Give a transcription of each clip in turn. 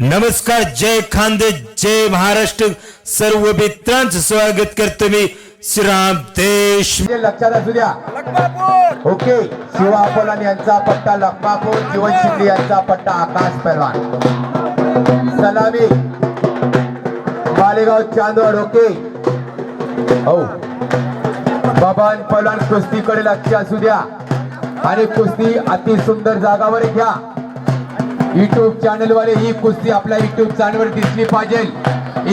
नमस्कार जय खांदे जय महाराष्ट्र. सर्व मित्रांचं स्वागत करतो मी श्रीराम देश. लक्षात असू द्या. ओके शिवा अपोलान यांचा पट्टा लखमापूर जीवन शिंदे यांचा पट्टा आकाश पहलवान. सलामी. मालेगाव चांदवड ओके. हो. बाबान पहलवान कुस्तीकडे लक्ष असू द्या. आणि कुस्ती अति सुंदर जागावर घ्या. युट्यूब चॅनल वाले ही कुस्ती आपल्या युट्यूब चॅनल वर दिसली पाहिजे.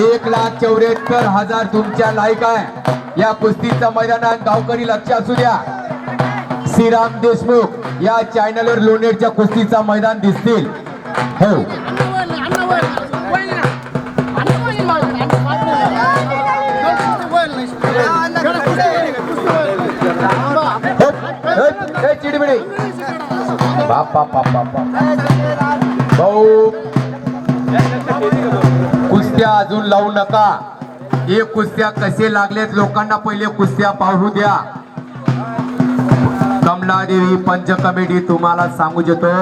एक लाख चौऱ्याहत्तर हजार तुमच्या लाईक आहे. या कुस्तीचं मैदानात गावकरी लक्ष असू द्या. श्रीराम देशमुख या चॅनल वर लोणेरच्या कुस्तीचा मैदान दिसतील. हो. हट, हट, हट, चिडमिडी बाप बाप भाऊ. कुस्त्या अजून लावू नका. हे कुस्त्या कसे लागलेत लोकांना पहिले कुस्त्या पाहू द्या. कमलादेवी पंच कमिटी तुम्हाला सांगू देतो.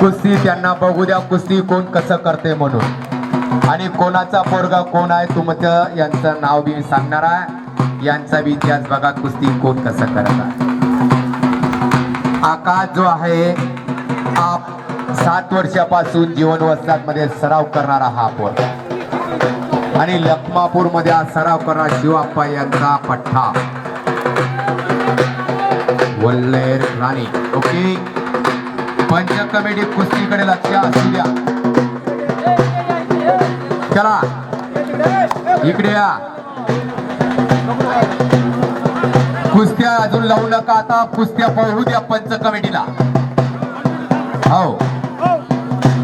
कुस्ती त्यांना बघू द्या कुस्ती कोण कसं करते म्हणून. आणि कोणाचा पोरगा कोण आहे तुमचं यांचं नाव बी सांगणार आहे. यांचा बी इतिहास बघा कुस्ती कोण कसं करत आहे. आकाश जो आहे आप सात वर्षापासून जीवन वस्तातमध्ये सराव करणारा हा पोर. आणि लखमापूरमध्ये हा सराव करणारा शिवाप्पा यांचा पठ्ठा. वल्लेर राणी. ओके? पंच कमिटी कुस्तीकडे लक्ष असू द्या. चला. इकडे या. कुस्त्या अजून लावू नका आता. कुस्त्या पाहू द्या पंच कमिटीला. हो.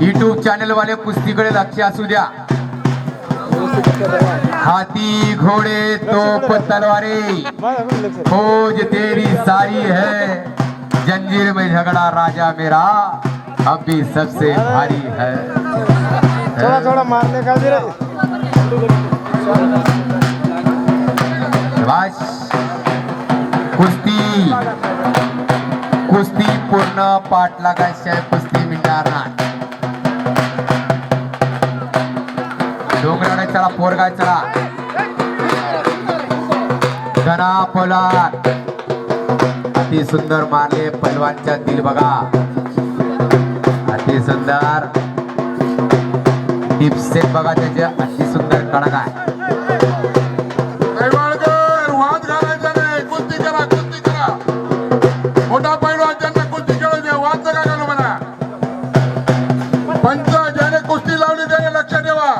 युट्यूब चॅनल वाले कुस्तीकडे लक्ष असू द्या. हाथी घोड़े तोप तलवारे. खोज तेरी सारी है. जंजीर में झगड़ा राजा मेरा. अब भी सबसे भारी है. थोड़ा थोड़ा मारने का पूर्ण पाठ लागायचे कुस्ती मिळणार नाही डोंगराकडे चला पोरगाय चला. धना पोलार. अति सुंदर मारले पैलवानच्या दिल बघा. अति सुंदर. टिप्स बघा त्याचे अति सुंदर कडक आहे. पंच ज्याने कुस्ती लावली त्याने लक्ष ठेवा.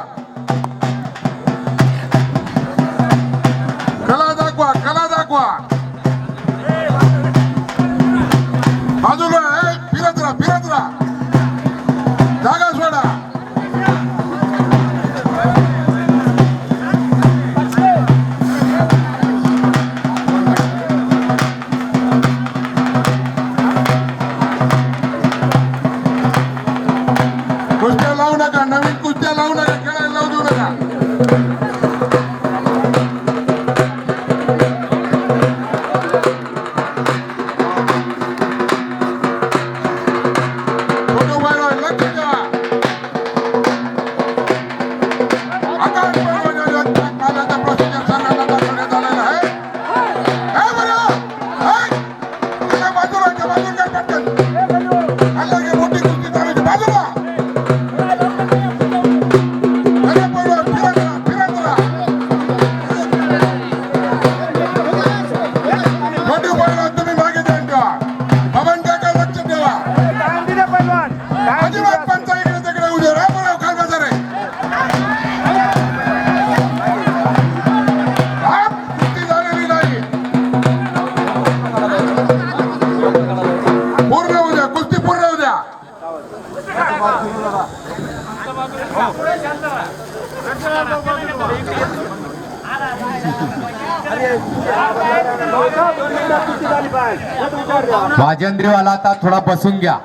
वाजेंद्रवाला आता थोडा बसून घ्या.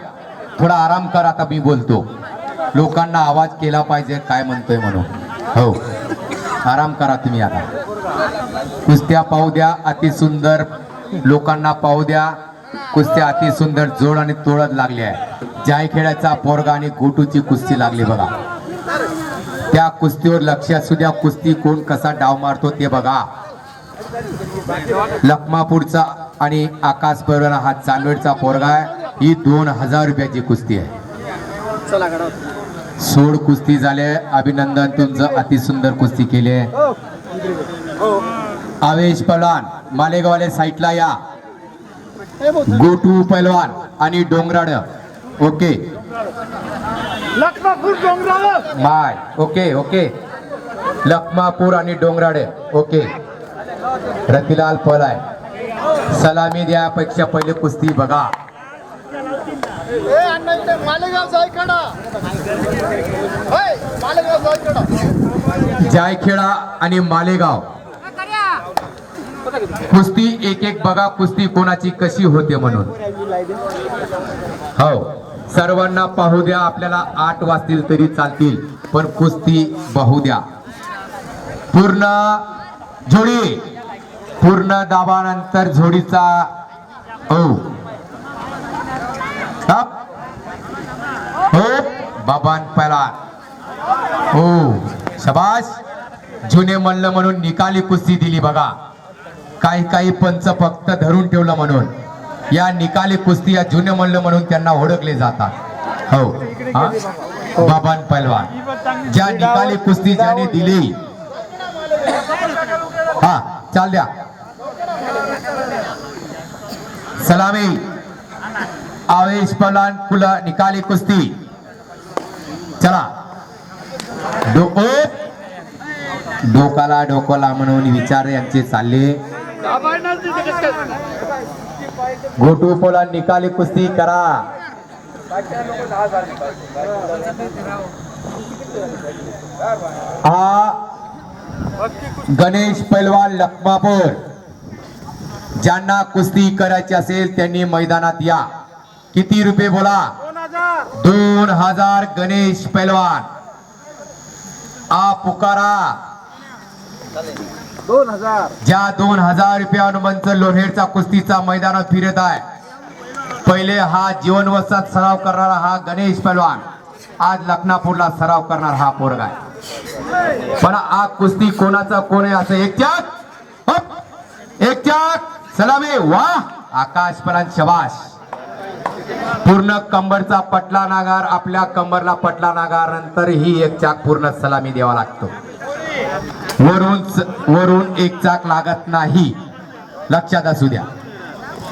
थोडा आराम कर आता मी बोलतो. लोकांना आवाज केला पाहिजे काय म्हणतोय म्हणून. हो. आराम करा तुम्ही आता. कुस्त्या पाहू द्या अति सुंदर लोकांना पाहू द्या. कुस्त्या अति सुंदर जोड आणि तोडत लागली आहे. जायखेड्याचा पोरगा आणि गोटूची कुस्ती लागली बघा. त्या कुस्तीवर लक्ष असू द्या कुस्ती कोण कसा डाव मारतो ते बघा. लखमापूरचा आणि आकाश बरोबर हा चांदवडचा पोरगा आहे. ही दोन हजार रुपयाची कुस्ती आहे. सोड कुस्ती झाले अभिनंदन तुमचं अतिसुंदर कुस्ती केली आवेश पलवान मालेगावले साईटला या. गोटू पैलवान आणि डोंगराड okay. My okay okay. Lakhmapur आणि डोंगराडे ओके. रतिलाल पल आहे. सलामी द्यापेक्षा पहिले कुस्ती बघा. जायखेडा आणि मालेगाव. कुस्ती एक एक बघा कुस्ती कोणाची कशी होते म्हणून. हो सर्वांना पाहू द्या आपल्याला आठ वाजतील तरी चालतील पण कुस्ती पाहू द्या. पूर्ण जोडी. पूर्ण दाबानंतर झोडीचा हो अप. हो बाबान पहिला. हो शबाश जुने म्हणलं म्हणून निकाली कुस्ती दिली बघा. काही काही पंच फक्त धरून ठेवलं म्हणून. या निकाली कुस्ती या जुने म्हणलं म्हणून त्यांना ओळखले जातात. हो? बाबान पहलवान. ज्या निकाली कुस्ती ज्याने दिली. हा चाल द्या. सलामी। आवेश पलान कुला निकाली कुस्ती। चला। डोको डोकाला डोकोला म्हणून विचार यांचे चालले। गोटू पोला निकाली कुस्ती करा। हा गणेश पैलवान लखमापूर। ज्यांना कुस्ती करायची असेल त्यांनी मैदानात या. किती रुपये बोला? दोन हजार गणेश पैलवान. आ पुकारा. दोन हजार ज्या दोन हजार रुपयावर मंच लोहेरचा कुस्तीचा मैदानात फिरत आहे पहिले हा जीवनवसात सराव करणारा हा गणेश पैलवान आज लखनापूरला सराव करणार हा पोरगा आहे. पण आ कुस्ती कोणाचा कोण आहे असं एक चाक एक चाक सलामे वा! आकाश पलान शबाश पूर्ण कंबरचा पटला नागार आपल्या कंबरला पटला नागार नंतर ही एक चाक पूर्ण सलामी द्यावा लागतो. वरून वरून एक चाक लागत नाही. लक्षात असू द्या.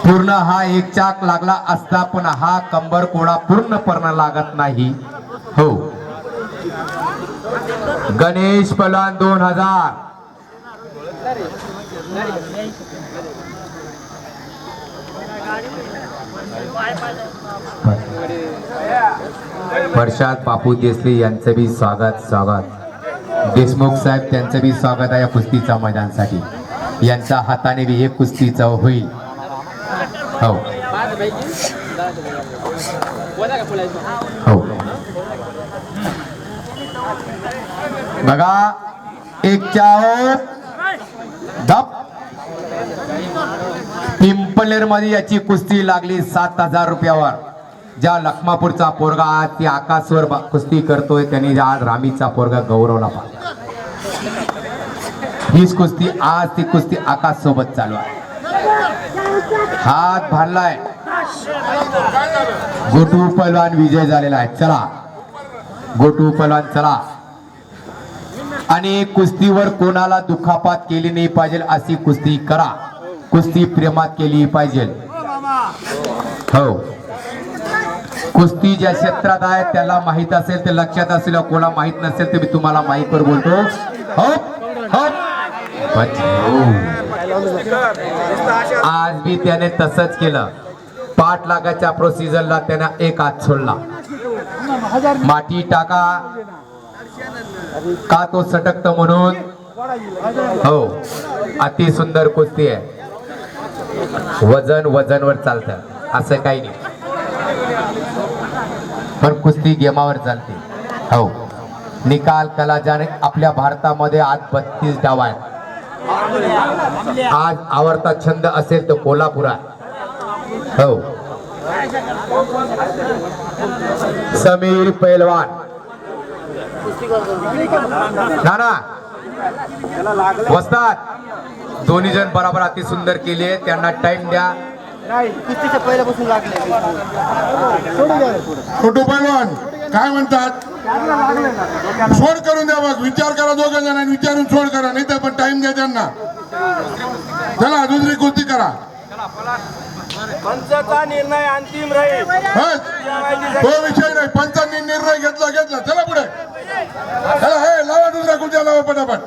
पूर्ण हा एक चाक लागला असता पण हा कंबर कोणा पूर्णपणे लागत नाही. हो. गणेश पलान दोन हजार. वर्षात बापू देसले यांचं बी स्वागत स्वागत. देशमुख साहेब त्यांचं बी स्वागत आहे या कुस्तीच्या मैदानासाठी. यांच्या हाताने बी हे कुस्तीचा होईल. हो. हो. बघा एक चाओ धप. पिंपलेरमध्ये याची कुस्ती लागली सात हजार रुपयावर. ज्या लखमापूरचा पोरगा आज ती आकाशवर कुस्ती करतोय त्यांनी आज रामीचा पोरगा गौरवला पाहिजे हीच कुस्ती आज ती कुस्ती आकाश सोबत चालू आहे. हात भरलाय. गोटू पलवान विजय झालेला आहे. चला. गोटू पलवान चला. आणि कुस्तीवर कोणाला दुखापात केली नाही पाहिजे अशी कुस्ती करा. कुस्ती प्रेमात केली पाहिजे. हो. कुस्ती ज्या क्षेत्रात आहे त्याला माहीत असेल ते लक्षात असेल कोणा माहीत नसेल ते मी तुम्हाला माईकवर बोलतो. हो हो हो. आज बी त्याने तसंच केलं. पाठ लागाच्या प्रोसिजरला त्याने एक हात सोडला. माती टाका. का तो सटकत म्हणून? हो. अति सुंदर कुस्ती आहे. वजन वजनवर चालतं. असं काही नाही. पण कुस्ती गेमावर चालते. हो. निकाल कलाजाने आपल्या भारतामध्ये आज बत्तीस डाव आहेत. आज आवडता छंद असेल तर कोल्हापुरात हो. समीर पैलवान. नाना. वस्तात दोन्ही जण बराबर अति सुंदर केले त्यांना टाइम द्या. कुस्तीच्या पहिल्यापासून लागले? छोटू पैलवान काय म्हणतात? सोड करून द्या बघ विचार करा दोघं जणांनी विचारून सोड करा. नाही तर पण टाइम द्या त्यांना. चला दुसरी कुस्ती करा. पंचचा निर्णय अंतिम राहील. विषय नाही. पंचांनी निर्णय घेतला घेतला. चला पुढे. चला हे लावा दुसऱ्या कुठे लावा पटापट.